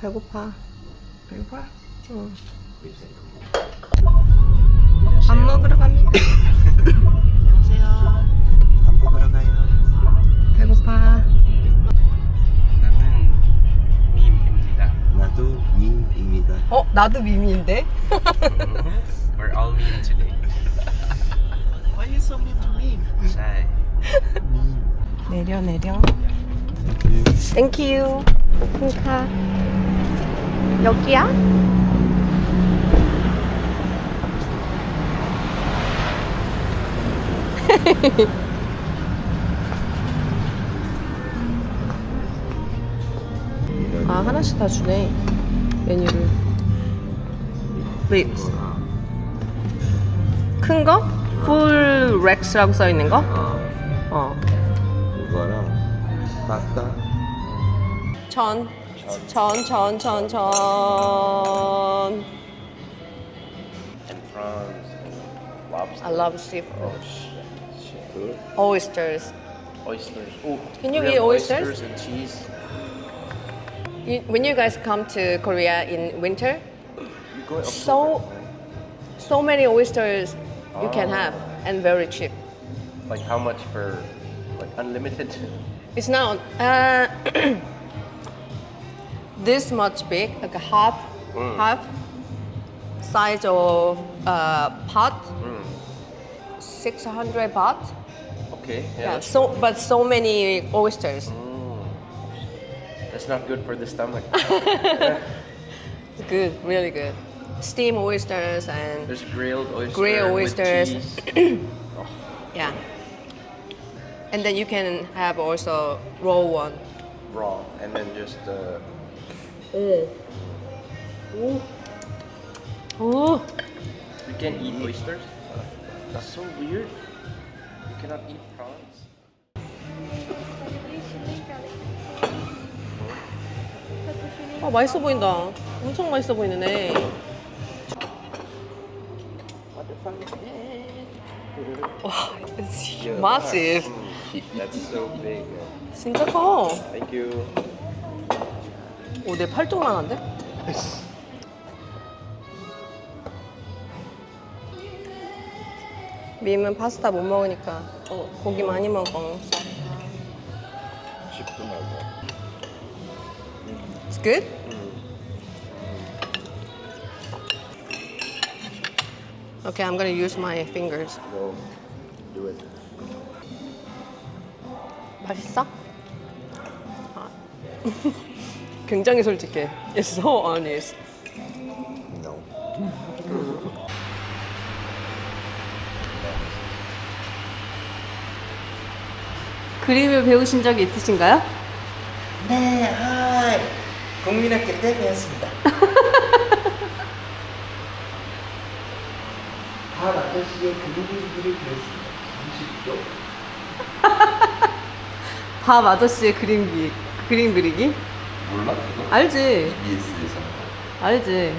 배고파. 배고파? 응. 밥 먹으러 갑니다. 안녕하세요. 어, 나도 미미인데? We're all meme today. Why you so mean to me? Shy. 내려, 내려. 땡큐. 핑카. 여기야? 아, 하나씩 다 주네. 메뉴를. 립스. 큰 거? 풀 렉스라고 써 있는 거? 어, 어. 이거랑 파스타. 전. 전, 전, 전, 전. And prawns and lobster. I love seafood. Oh. Seafood. Oysters. Oysters. Oh, Can you eat have oysters? and cheese. You, when you guys come to Korea in winter, You go up So- so many oysters you can Oh. have and very cheap. like how much for like unlimited? It's not uh, this much big, like a half, Mm. half size of uh, pot, Mm. 600 baht. Okay. Yeah. Yeah, that's, so but so many oysters. Mm. that's not good for the stomach. It's good, really good Steamed oysters and There's grilled oyster. Grilled with oysters. cheese. yeah. And then you can have also raw one. raw, and then just uh, Oh. Oh. you can't eat oysters. That's so weird. You cannot eat prawns. 아 맛있어 보인다. 엄청 맛있어 보이네. 와, it's massive. Mm, That's so big. 진짜 커. Thank you. 오, 내 팔뚝만한데? 밈은 파스타 못 먹으니까 어, 고기 많이 먹어. To Malta. It's good? Okay, I'm gonna use my fingers. Go. Do it. 맛있어? 아. 굉장히 솔직해. It's so honest. No. 그림을 배우신 적이 있으신가요? 네, 하이. 국민학교 때 배웠습니다. 아저씨의 배웠습니다. 30조? 밥 아저씨의 그림 그리, 그림 그리기? 몰라? 그거? 알지? EBS에서. 알지?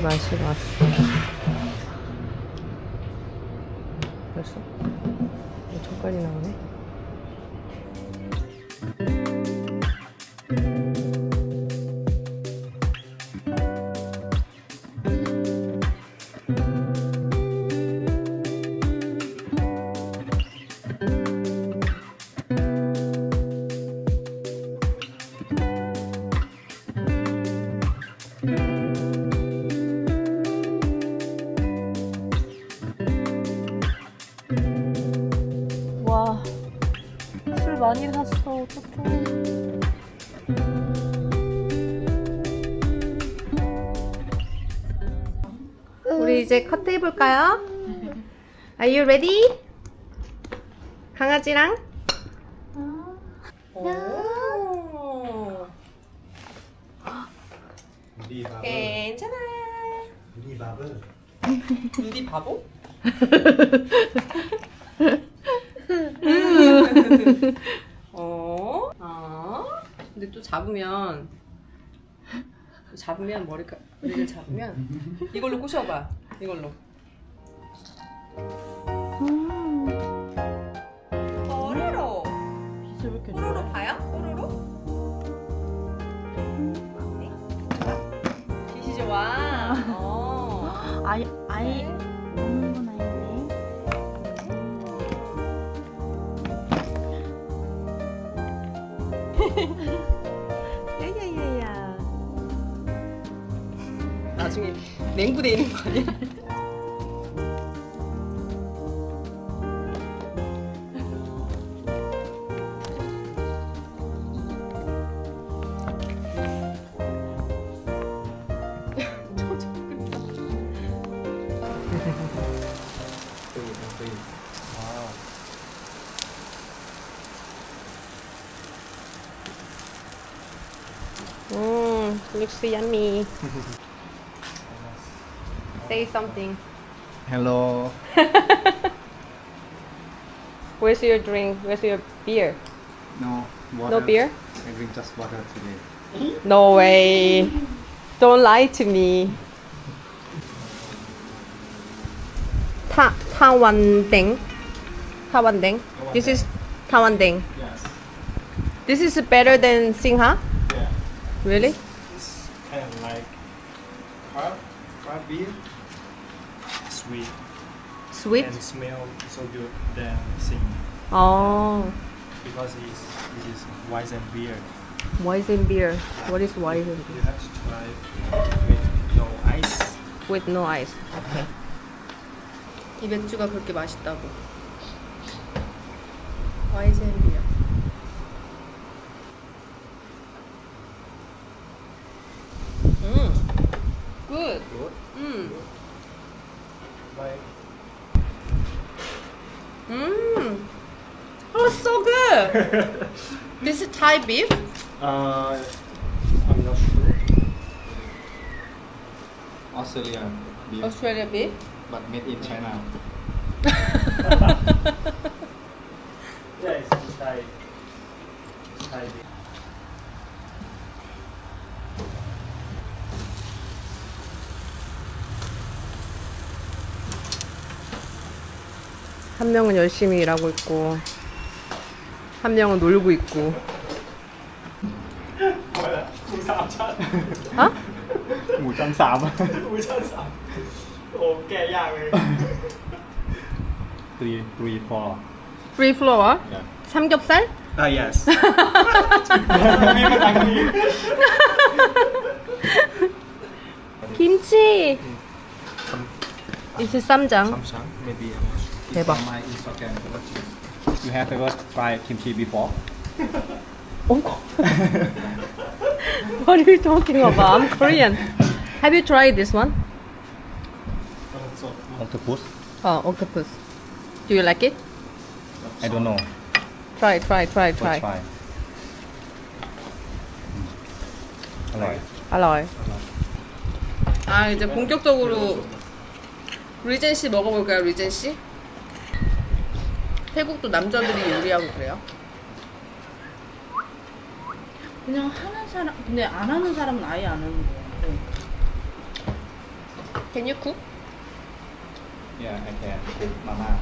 커피를 마시러 왔어. 벌써? 엄청 빨리 나오네. 와, 이제 커트 해볼까요? Are you ready? 강아지랑? 오. 우리 밥은 괜찮아. 우리 밥은 누디 바보? 어? 어? 근데 또 잡으면 잡으면 머리카 머리를 잡으면 이걸로 꼬셔봐. 이걸로. 뽀로로. 뽀로로 봐요? 뽀로로? 빛이 좋아. 어. 아이 아이 먹는 건 아닌데. 야야야야. 나중에 냉부돼 있는 거 아니야? Mm, looks yummy. Say something. Hello. Where's your drink? Where's your beer? No water. No beer? I drink just water today. No way. Don't lie to me. Ta Taiwan Ding. Taiwan Ding. This is 塔雲頂 Yes. This is better than Singha? Yeah. Really? It's, it's kind of like crab, crab beer Sweet Sweet? and smell so good than sing Oh, because it's, this is Weizen beer. Weizen beer. What is Weizen You beer? have to try with no ice. With no ice. Okay. 이 맥주가 그렇게 맛있다고. 와이젠 this is Thai beef. uh, I'm not sure. Australian beef Australia beef. but made in China Yeah, it's Thai. Thai. 한 명은 열심히 일하고 있고 한 명은 놀고 있고. 어? หมูชั้นสามหมูชั้นสามโอ้แก่ยากเลย Three three four Free floor? Yeah 삼겹살? Ah, yes. มีภาษาอังกฤษ 김치. This is 쌈장. Samsung, maybe. 대박. On my Instagram You have ever tried kimchi before? What are you talking about? I'm Korean. Have you tried this one? Octopus? Oh, octopus. Do you like it? I don't know Try, try, try, but try. try อร่อย 알아요. 아 이제 본격적으로 리젠 씨 먹어볼까요, 리젠 씨? 태국도 남자들이 요리하고 그래요? 그냥 하는 사람 근데 안 하는 사람은 아예 안 하는 거야. Can you cook? Yeah I can cook mama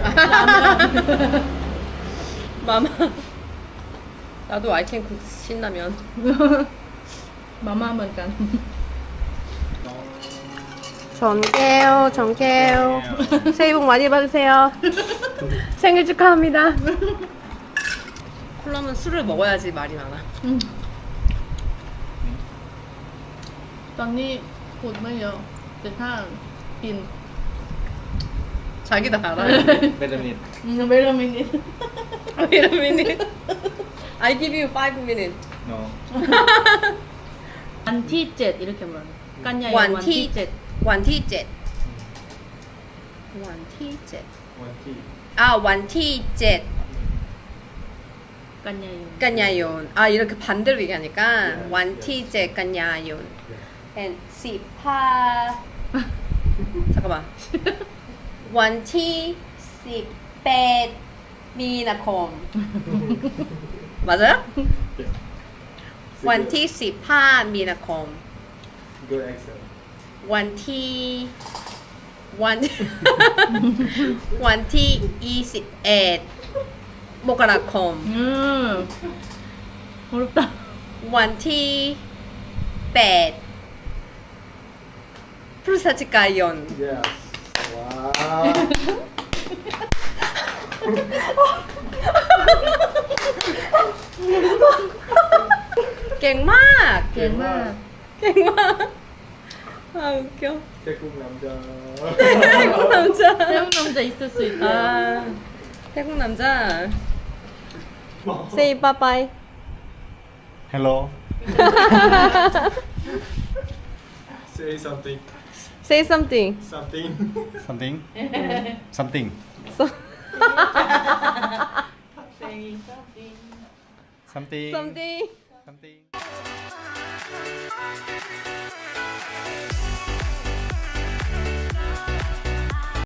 마마. 나도 I can cook 신라면. 마마 하면 간. 전개요, 전개요. 새해 복 많이 받으세요. 생일 축하합니다. 콜라면 술을 먹어야지 말이 많아. ตอนนี้พูดไม่เยอะแต่ถ้ากิน 자기 다 알아. Wait a minute อืมเวลามินิ Wait a minute. I give you five minutes. No วันที่เจ็ด이렇게말해กันใหญ่ วัน วัน ที่ ที่เจ็ด วันที่เจ็ดวันที่เจ็ด วันที่ อ่าวันที่เจ็ด กันยายน กันยายน아 이렇게 반대로 얘기하니까 완티제 간야yon and 시파 잠깐만 완티 시เป็ดมีนาคม 맞아요? 완티 시파 미나콤 good accent 완티 วัน วันที่ 21 มกราคม อืมรูปตาวันที่ 8 พฤศจิกายนเก่งมาก เก่งมาก เก่งมาก 아 웃겨. 태국 남자. 태국 남자. 태국 남자 있을 수 있다. 아 태국 남자. Say bye bye. Hello. Say something. Say something. Something. Something. Something. So, Something. something. Something.